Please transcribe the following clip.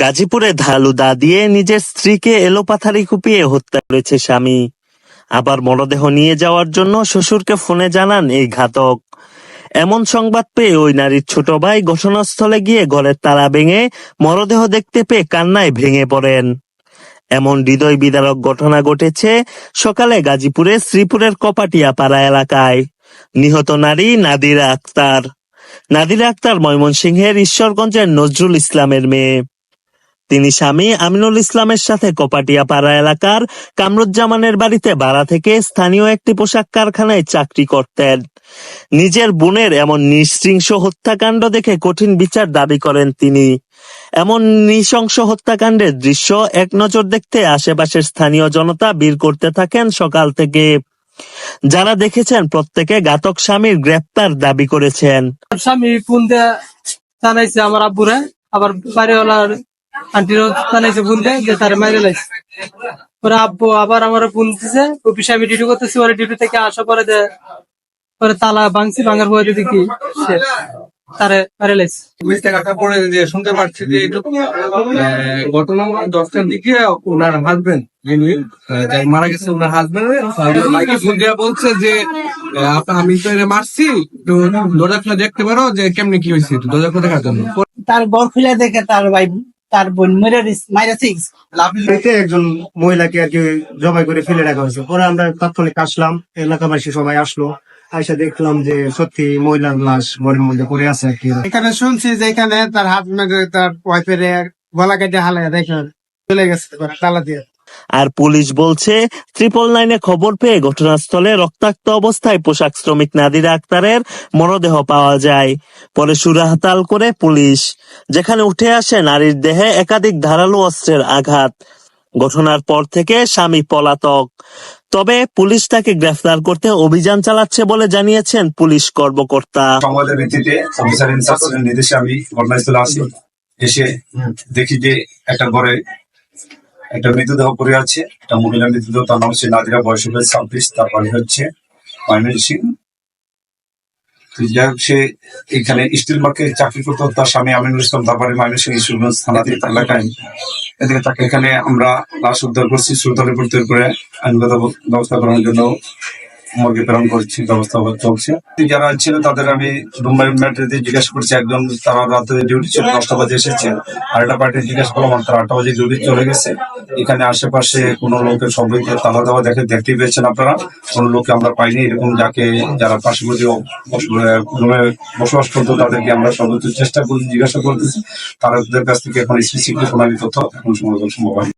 গাজীপুরে ধালু দা দিয়ে নিজের স্ত্রীকে এলোপাথারি কুপিয়ে হত্যা করেছে স্বামী। আবার মরদেহ নিয়ে যাওয়ার জন্য শ্বশুরকে ফোনে জানান এই ঘাতক। এমন সংবাদ পেয়ে ওই নারীর ছোট ভাই ঘটনাস্থলে গিয়ে ঘরের তালা ভেঙে মরদেহ দেখতে পেয়ে কান্নায় ভেঙে পড়েন। এমন হৃদয় বিদারক ঘটনা ঘটেছে সকালে গাজীপুরে শ্রীপুরের কপাটিয়া পাড়া এলাকায়। নিহত নারী নাদিরা আক্তার। নাদিরা আক্তার ময়মনসিংহের ঈশ্বরগঞ্জের নজরুল ইসলামের মেয়ে। তিনি স্বামী আমিনুল ইসলামের সাথে কপাটিয়া পাড়া এলাকার কামরুজ্জামানের বাড়িতে ভাড়া থেকে স্থানীয় একটি পোশাক কারখানায় চাকরি করতেন। নিজের বোনের এমন নৃশংস হত্যাকাণ্ড দেখে কঠিন বিচার দাবি করেন তিনি। এমন নৃশংস হত্যাকাণ্ডের দৃশ্য এক নজর দেখতে আশেপাশের স্থানীয় জনতা ভিড় করতে থাকেন সকাল থেকে। যারা দেখেছেন, প্রত্যেকে ঘাতক স্বামীর গ্রেপ্তার দাবি করেছেন। স্বামী ফোন দিয়ে জানাইছে আমার আব্বুরে, আবার বাড়িওয়ালার আন্টিরও জানাইছে ফোন দিয়ে যে তারা মাইরে লাইছে। পরে আব্বু আবার আমার ফোন দিছে, অফিসে আমি ডিউটি করতেছি ওরা ডিউটি থেকে আসা পরে যে, পরে তালা ভাঙছি, ভাঙার পরে দেখি তারে মাইরে লাইছে বুঝতে পরে যে শুনতে পাচ্ছি যে এইটুকু ঘটনা দশটার দিকে ওনার হাজবেন্ড যিনি আহ, যাই মারা গেছে ওনার হাজবেন্ড ভাইকে ফোন দিয়ে বলছে যে আমি তো এটা মারছি তো দরজা খুলে দেখতে পারো যে কেমনি কি হয়েছে দরজা খুলে দেখার জন্য। তার ঘর খুলে দেখে তার ভাই তার বোন মেরে মাইরা সিক্স একজন মহিলাকে আর কি জবাই করে ফেলে রাখা হয়েছে। পরে আমরা তাৎক্ষণিক আসলাম এলাকাবাসী সবাই আসলো। আইসা দেখলাম যে সত্যি মহিলার লাশ ঘরের মধ্যে পড়ে আছে আর কি। এখানে শুনছি যে এখানে তার হাত মেরে তার ওয়াইফের গলা কেটে হালায় দেখে চলে গেছে তালা দিয়ে। আর পুলিশ বলছে ট্রিপল নাইনে খবর পেয়ে ঘটনাস্থলে রক্তাক্ত অবস্থায় পোশাক শ্রমিক নাদিরা আক্তারের মরদেহ পাওয়া যায়। পরে সুরাহতাল করে পুলিশ যেখানে উঠে আসে নারীর দেহে একাধিক ধারালো অস্ত্রের আঘাত। ঘটনার পর থেকে স্বামী পলাতক। তবে পুলিশ তাকে গ্রেফতার করতে অভিযান চালাচ্ছে বলে জানিয়েছেন পুলিশ কর্মকর্তা। সংবাদের ভিত্তিতে অফিসার ইনচার্জের নির্দেশে আমি ঘটনাস্থলে আসি। এসে দেখি যে একটা ঘরে একটা মৃতদেহ পড়ে আছে। একটা মহিলা মৃতদেহ, তার নাম হচ্ছে নাদিরা বয়স হবে ছাব্বিশ, তার বাড়ি হচ্ছে ময়মনসিং সিং যাই সে এখানে স্টিল মার্কে চাকরি করতো, তার স্বামী আমিনুল ইসলাম, তার বাড়ি ময়মনসিং ঈশ্বরগঞ্জ থানাতে এলাকায়। এদিকে তাকে এখানে আমরা লাশ উদ্ধার করছি সুলতানে ভর্তি করে আইনগত ব্যবস্থা করার জন্য। মর্গে প্রেরণ করছি, ব্যবস্থা চলছে। যারা ছিল, তাদের আমি রুমের ম্যাট্রিতে জিজ্ঞাসা করছি, একজন তারা রাতে ডিউটি ছিল, দশটা বাজে এসেছে। আর একটা পার্টি জিজ্ঞাসা করলাম তারা আটটা বাজে ডিউটি চলে গেছে। এখানে আশেপাশে কোনো লোকের সবাইকে তালা দেওয়া দেখে দেখতে পেয়েছেন আপনারা। কোনো লোককে আমরা পাইনি, এরকম যাকে যারা পার্শ্ববর্তী রুমে বসবাস করতো, তাদেরকে আমরা সর্বোচ্চ চেষ্টা করছি জিজ্ঞাসা করতেছি। তাদের কাছ থেকে এখন স্পেসিফিক কোনো আমি তথ্য এখন সংগ্রহ সম্ভব হয়নি।